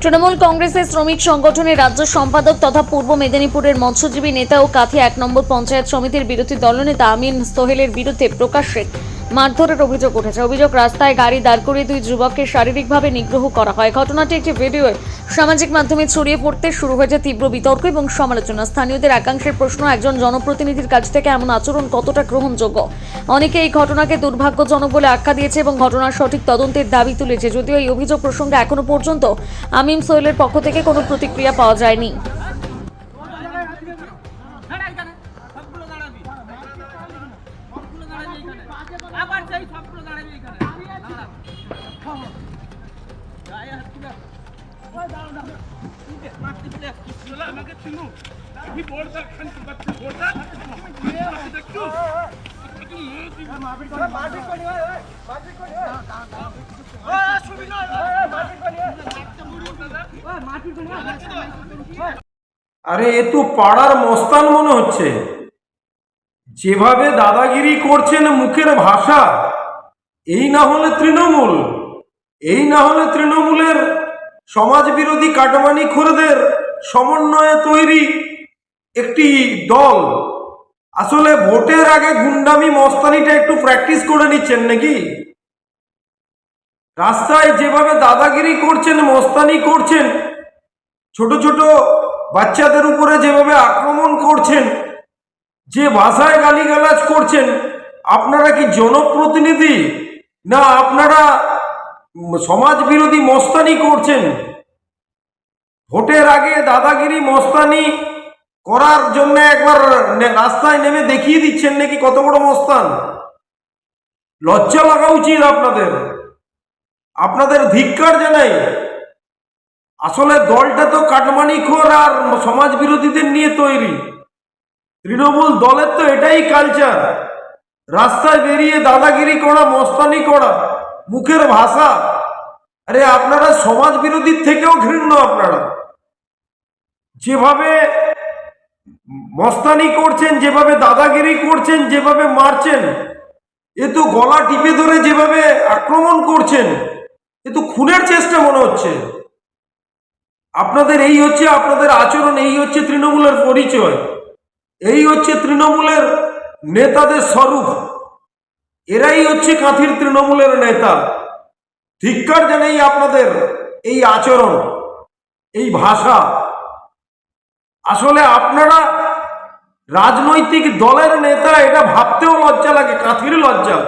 তৃণমূল কংগ্রেসের শ্রমিক সংগঠনের রাজ্য সম্পাদক তথা পূর্ব মেদিনীপুরের মৎস্যজীবী নেতা ও কাথি এক নম্বর পঞ্চায়েত সমিতির বিরোধী দলনেতা আমিন সোহেলের বিরুদ্ধে প্রকাশ্যে মারধরের অভিযোগ উঠেছে। অভিযোগ, রাস্তায় গাড়ি দাঁড় করিয়ে দুই যুবককে শারীরিকভাবে নিগ্রহ করা হয়। ঘটনাটি একটি ভিডিওয়ে সামাজিক মাধ্যমে ছড়িয়ে পড়তে শুরু হয়েছে তীব্র বিতর্ক এবং সমালোচনা। স্থানীয়দের একাংশের প্রশ্ন, একজন জনপ্রতিনিধির কাছ থেকে এমন আচরণ কতটা গ্রহণযোগ্য? অনেকে এই ঘটনাকে দুর্ভাগ্যজনক বলে আখ্যা দিয়েছে এবং ঘটনার সঠিক তদন্তের দাবি তুলেছে। যদিও এই অভিযোগ প্রসঙ্গে এখনও পর্যন্ত আমিম সোহেলের পক্ষ থেকে কোনো প্রতিক্রিয়া পাওয়া যায়নি। আবার সেই দাঁড়াবি এখানে। গায়ে হাত তুলে। চিনু। আমি বড়দা দেখছ? আরে এ তো পাড়ার মস্তান মনে হচ্ছে। যেভাবে দাদাগিরি করছেন মুখের ভাষা, এই না হলে তৃণমূল, এই না হলে তৃণমূলের সমাজ বিরোধী কাটমানি খোরদের সমন্বয়ে তৈরি একটি দল। আসলে ভোটের আগে গুন্ডামি মস্তানিটা একটু প্র্যাকটিস করে নিচ্ছেন নাকি? রাস্তায় যেভাবে দাদাগিরি করছেন, মস্তানি করছেন, ছোট ছোট বাচ্চাদের উপরে যেভাবে আক্রমণ করছেন যে ভাষায় গালিগালাজ করছেন, আপনারা কি জনপ্রতিনিধি? না, আপনারা সমাজ বিরোধী মস্তানি করছেন? ভোটের আগে দাদাগিরি মস্তানি করার জন্য একবার রাস্তায় নেমে দেখিয়ে দিচ্ছেন নাকি কত বড় মস্তান? লজ্জা লাগা উচিত আপনাদের। আপনাদের ধিক্কার জানাই। আসলে দলটা তো কাটমানিখোর আর সমাজ বিরোধীদের নিয়ে তৈরি। তৃণমূল দলের তো এটাই কালচার রাস্তায় বেরিয়ে দাদাগিরি করা, মস্তানি করা, মুখের ভাষা। আরে আপনারা সমাজ বিরোধীর থেকেও ঘৃণ্য আপনারা। যেভাবে মস্তানি করছেন, যেভাবে দাদাগিরি করছেন, যেভাবে মারছেন, এ তো গলা টিপে ধরে যেভাবে আক্রমণ করছেন, এ তো খুনের চেষ্টা মনে হচ্ছে। আপনাদের এই হচ্ছে, আপনাদের আচরণ, এই হচ্ছে তৃণমূলের পরিচয়। এই হচ্ছে তৃণমূলের নেতাদের স্বরূপ। এরাই হচ্ছে কাঁথির তৃণমূলের নেতা। ধিক্কার জানাই আপনাদের এই আচরণ, এই ভাষা। আসলে আপনারা রাজনৈতিক দলের নেতা এটা ভাবতেও লজ্জা লাগে কাঁথির লজ্জা।